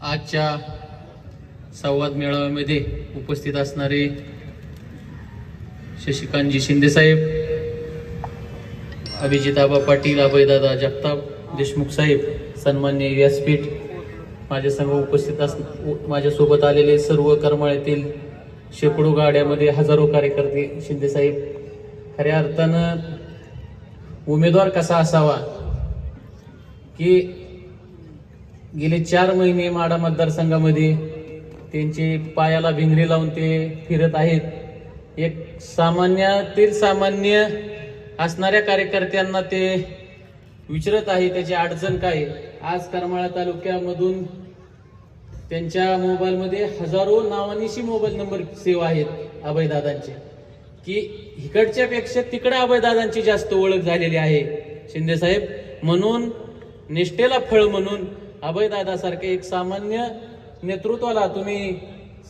आजच्या संवाद मेळाव्यामध्ये उपस्थित असणारे शशिकांतजी शिंदेसाहेब अभिजिताबा पाटील अभयदादा जगताप देशमुख साहेब सन्मान्य व्यासपीठ माझ्या संघ उपस्थित अस माझ्यासोबत आलेले सर्व करमाळ्यातील शेकडो गाड्यामध्ये हजारो कार्यकर्ते शिंदेसाहेब खऱ्या अर्थानं उमेदवार कसा असावा की गेले चार महिने माडा मतदारसंघामध्ये त्यांचे पायाला भिंगरी लावून ते फिरत आहेत. एक सामान्यातील सामान्य असणाऱ्या कार्यकर्त्यांना ते विचारत आहे त्याची अडचण काय आहे. आज करमाळा तालुक्यामधून त्यांच्या मोबाईलमध्ये हजारो नावानिशी मोबाईल नंबर सेव आहेत अभयदादांचे. की इकडच्या पेक्षा तिकडे अभयदादांची जास्त ओळख झालेली आहे. शिंदे साहेब म्हणून निष्ठेला फळ म्हणून अभयदादासारखे एक सामान्य नेतृत्वाला तुम्ही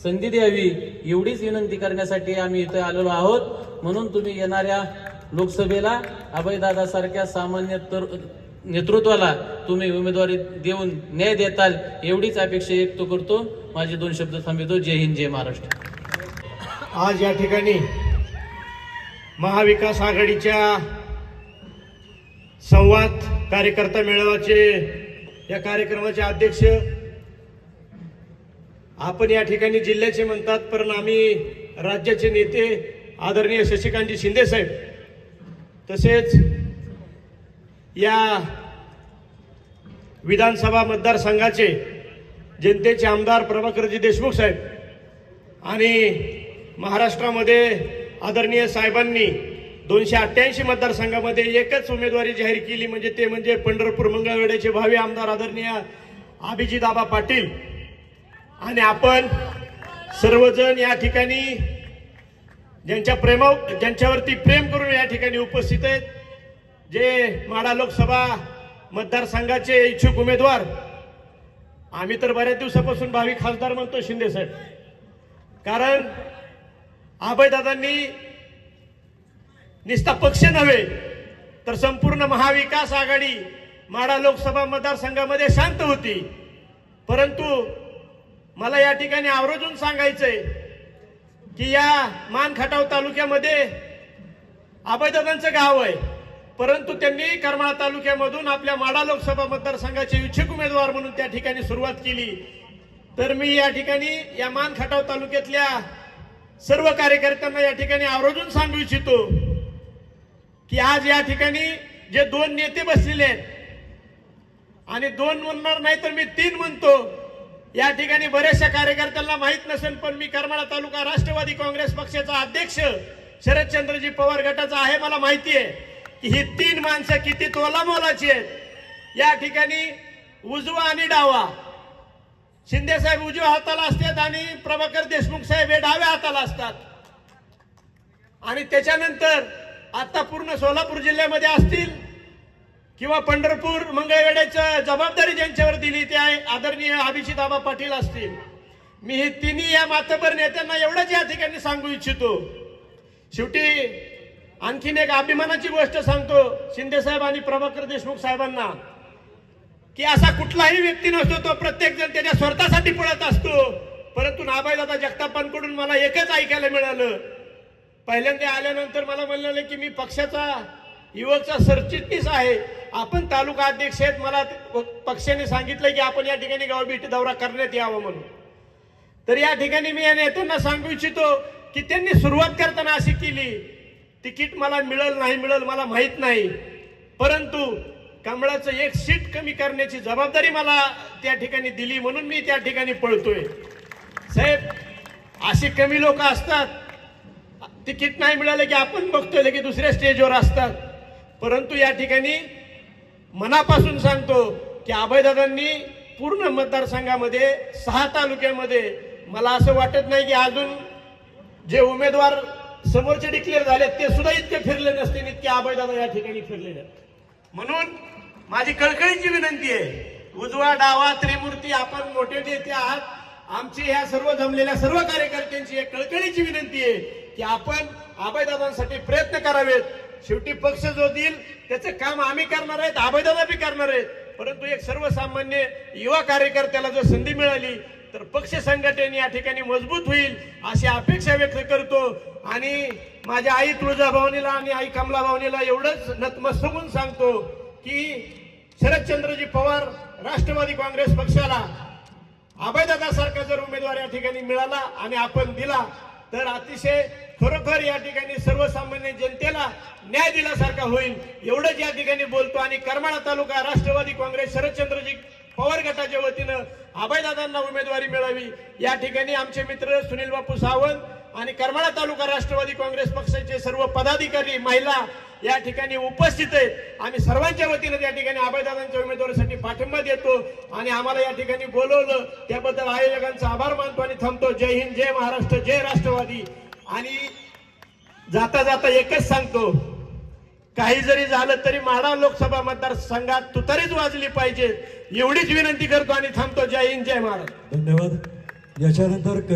संधी द्यावी एवढीच विनंती करण्यासाठी आम्ही इथे आलेलो आहोत. म्हणून तुम्ही येणाऱ्या लोकसभेला अभयदादासारख्या सामान्य तर नेतृत्वाला तुम्ही उमेदवारी देऊन न्याय देताल एवढीच अपेक्षा व्यक्त करतो. माझे दोन शब्द थांबवतो. जय हिंद जय महाराष्ट्र. आज या ठिकाणी महाविकास आघाडीच्या संवाद कार्यकर्ता मेळाव्याचे या कार्यक्रमाचे अध्यक्ष आपण या ठिकाणी जिल्ह्याचे म्हणतात पण आम्ही राज्याचे नेते आदरणीय शशिकांतजी शिंदे साहेब. तसेच या विधानसभा मतदारसंघाचे जनतेचे आमदार प्रभाकरजी देशमुख साहेब आणि महाराष्ट्रामध्ये आदरणीय साहेबांनी दोनशे अठ्ठ्याऐंशी मतदारसंघामध्ये एकच उमेदवारी जाहीर केली म्हणजे ते म्हणजे पंढरपूर मंगळवेढ्याचे भावी आमदार आदरणीय अभिजित आबा पाटील. आणि आपण सर्वजण या ठिकाणी ज्यांच्या प्रेमा ज्यांच्यावरती प्रेम करून या ठिकाणी उपस्थित आहेत जे माडा लोकसभा मतदारसंघाचे इच्छुक उमेदवार. आम्ही तर बऱ्याच दिवसापासून भावी खासदार म्हणतो शिंदे साहेब. कारण अभयदादांनी निस्ता पक्ष नव्हे तर संपूर्ण महाविकास आघाडी माडा लोकसभा मतदारसंघामध्ये शांत होती. परंतु मला या ठिकाणी आवर्जून सांगायचंय की या मानखटाव तालुक्यामध्ये अभयदादांचं गाव आहे. परंतु त्यांनी करमाळा तालुक्यामधून आपल्या माडा लोकसभा मतदारसंघाचे इच्छुक उमेदवार म्हणून त्या ठिकाणी सुरुवात केली. तर मी या ठिकाणी या मान खटाव तालुक्यातल्या सर्व कार्यकर्त्यांना या ठिकाणी आवर्जून सांगू इच्छितो. की आज या ठिकाणी जे दोन नेते बसलेले आहेत आणि दोन म्हणणार नाही तर मी तीन म्हणतो. या ठिकाणी बऱ्याचशा कार्यकर्त्यांना माहीत नसेल पण मी करमाळा तालुका राष्ट्रवादी काँग्रेस पक्षाचा अध्यक्ष शरदचंद्रजी पवार गटाचा आहे मला माहिती आहे. की ही तीन माणसं किती तोला मोलाची आहेत. या ठिकाणी उजवा आणि डावा. शिंदे साहेब उजव्या हाताला असतात आणि प्रभाकर देशमुख साहेब हे डाव्या हाताला असतात. आणि त्याच्यानंतर आता पूर्ण सोलापूर जिल्ह्यामध्ये असतील किंवा पंढरपूर मंगळवेड्याच्या जबाबदारी ज्यांच्यावर दिली ते आहे आदरणीय अभिजित पाटील असतील. मी हे तिन्ही या मातबर नेत्यांना एवढंच या ठिकाणी सांगू इच्छितो. शेवटी आणखीन एक अभिमानाची गोष्ट सांगतो शिंदेसाहेब आणि प्रभाकर देशमुख साहेबांना की असा कुठलाही व्यक्ती नसतो तो प्रत्येक जण त्याच्या स्वार्थासाठी पळत असतो. परंतु नाबाईदादा जगतापांकडून मला एकच ऐकायला मिळालं पहिल्यांदा आल्यानंतर मला म्हणलं की मी पक्षाचा युवकचा सरचिटणीस आहे. आपण तालुका अध्यक्ष आहेत मला पक्षाने सांगितलं की आपण या ठिकाणी गावभेटी दौरा करण्यात यावा म्हणून. तर या ठिकाणी मी या नेत्यांना सांगू इच्छितो की त्यांनी सुरुवात करताना अशी केली. तिकीट मला मिळेल नाही मिळेल मला माहीत नाही. परंतु कमळाचं एक सीट कमी करण्याची जबाबदारी मला त्या ठिकाणी दिली म्हणून मी त्या ठिकाणी पळतोय. साहेब अशी कमी लोक असतात. तिकीट नाही मिळालं की आपण बघतोय की दुसऱ्या स्टेजवर असतात. परंतु या ठिकाणी मनापासून सांगतो की अभयदादांनी पूर्ण मतदारसंघामध्ये सहा तालुक्यामध्ये मला असं वाटत नाही की अजून जे उमेदवार समोरचे डिक्लेअर झाले ते सुद्धा इतके फिरले नसतील इतके अभयदादा या ठिकाणी फिरलेले आहेत. म्हणून माझी कळकळीची विनंती आहे उजवा डावा त्रिमूर्ती आपण मोठे नेते आहात. आमची ह्या सर्व जमलेल्या सर्व कार्यकर्त्यांची एक कळकळीची विनंती आहे की आपण अभयदादांसाठी प्रयत्न करावेत. शेवटी पक्ष जो देईल त्याचं काम आम्ही करणार आहेत अभयदादा बी करणार आहेत. परंतु एक सर्वसामान्य युवा कार्यकर्त्याला जर संधी मिळाली तर पक्ष संघटन या ठिकाणी मजबूत होईल अशी अपेक्षा व्यक्त करतो. आणि माझ्या आई तुळजाभवानीला आणि आई कमला भावनीला एवढंच नतमस्तक होऊन सांगतो की शरदचंद्रजी पवार राष्ट्रवादी काँग्रेस पक्षाला अभयदादासारखा जर उमेदवार या ठिकाणी मिळाला आणि आपण दिला तर अतिशय खरोखर या ठिकाणी सर्वसामान्य जनतेला न्याय दिल्यासारखा होईल. एवढंच या ठिकाणी बोलतो आणि करमाळा तालुका राष्ट्रवादी काँग्रेस शरदचंद्रजी पवार गटाच्या वतीनं अभयदादांना उमेदवारी मिळावी. या ठिकाणी आमचे मित्र सुनील बापू सावंत आणि करमाळा तालुका राष्ट्रवादी काँग्रेस पक्षाचे सर्व पदाधिकारी महिला या ठिकाणी उपस्थित आहेत. आम्ही सर्वांच्या वतीनं त्या ठिकाणी अभयदादांच्या उमेदवारासाठी पाठिंबा देतो आणि आम्हाला या ठिकाणी बोलवलं. त्याबद्दल आयोजकांचा आभार मानतो आणि थांबतो. जय हिंद जय महाराष्ट्र जय राष्ट्रवादी. आणि जाता जाता एकच सांगतो काही जरी झालं तरी माढा लोकसभा मतदारसंघात तुतारीच वाजली पाहिजे. एवढीच विनंती करतो आणि थांबतो. जय हिंद जय महाराज धन्यवाद. याच्यानंतर कवी